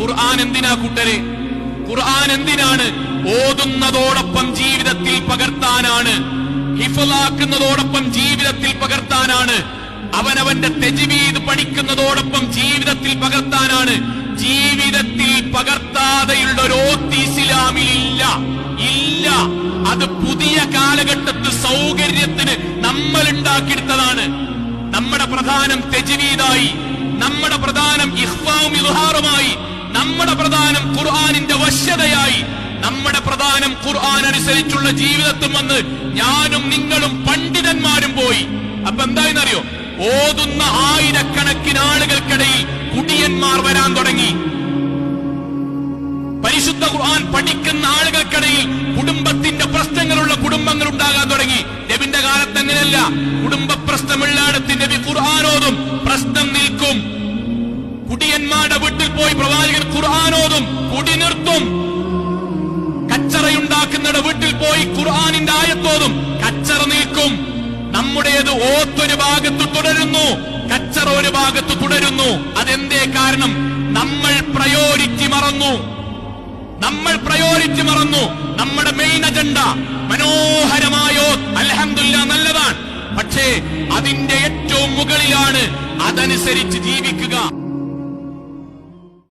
ഖുർആൻ എന്തിനാ കൂട്ടരെ? ഖുർആൻ എന്തിനാണ്? ഓതുന്നതോടൊപ്പം ജീവിതത്തിൽ പകർത്താനാണ്. ഹിഫലാക്കുന്നതോടൊപ്പം ജീവിതത്തിൽ പകർത്താനാണ്. അവനവന്റെ തെജിവീത് പഠിക്കുന്നതോടൊപ്പം ജീവിതത്തിൽ പകർത്താനാണ്. ജീവിതത്തിൽ പകർത്താതെയുള്ള ഒരു ഇസ്ലാമിൽ ഇല്ല. അത് പുതിയ കാലഘട്ടത്ത് സൗകര്യത്തിന് നമ്മൾ ഉണ്ടാക്കിയെടുത്തതാണ് നമ്മുടെ പ്രധാനം തെജിവീതായി നമ്മുടെ പ്രധാനം ഇഹ്ഫാവും ഇൽഹാറുമായി നമ്മുടെ പ്രധാനം ഖുർആാനിന്റെ വശ്യതയായി നമ്മുടെ പ്രധാനം ഖുർആൻ അനുസരിച്ചുള്ള ജീവിതത്തും വന്ന് ഞാനും നിങ്ങളും പണ്ഡിതന്മാരും പോയി. അപ്പൊ എന്തായെന്നറിയോ? ഓതുന്ന ആയിരക്കണക്കിന് ആളുകൾക്കിടയിൽ കുടിയന്മാർ വരാൻ തുടങ്ങി. പരിശുദ്ധ ഖുർആൻ പഠിക്കുന്ന ആളുകൾക്കിടയിൽ കുടുംബത്തിന്റെ പ്രശ്നങ്ങളുള്ള കുടുംബങ്ങൾ ഉണ്ടാകാൻ തുടങ്ങി. നബിന്റെ കാലത്ത് അങ്ങനെയല്ല. കുടുംബ പ്രശ്നമുള്ളിടത്ത് നബി ഖുർആാനോതും പ്രശ്നം കുടിയന്മാരുടെ വീട്ടിൽ പോയി പ്രവാചകൻ ഖുർആാനോതും കുടി നിർത്തും കച്ചറയുണ്ടാക്കുന്നവരുടെ വീട്ടിൽ പോയി ഖുർആാനിന്റെ ആയത്തോതും കച്ചറ നിൽക്കും നമ്മുടേത് ഓത്തൊരു ഭാഗത്ത് തുടരുന്നു കച്ചറ ഒരു ഭാഗത്ത് തുടരുന്നു. അതെന്തേ കാരണം? നമ്മൾ പ്രയോരിറ്റി മറന്നു. നമ്മൾ പ്രയോരിറ്റി മറന്നു. നമ്മുടെ മെയിൻ അജണ്ട മനോഹരമായോ അലഹമില്ല നല്ലതാണ്. പക്ഷേ അതിന്റെ ഏറ്റവും മുകളിലാണ് അതനുസരിച്ച് ജീവിക്കുക.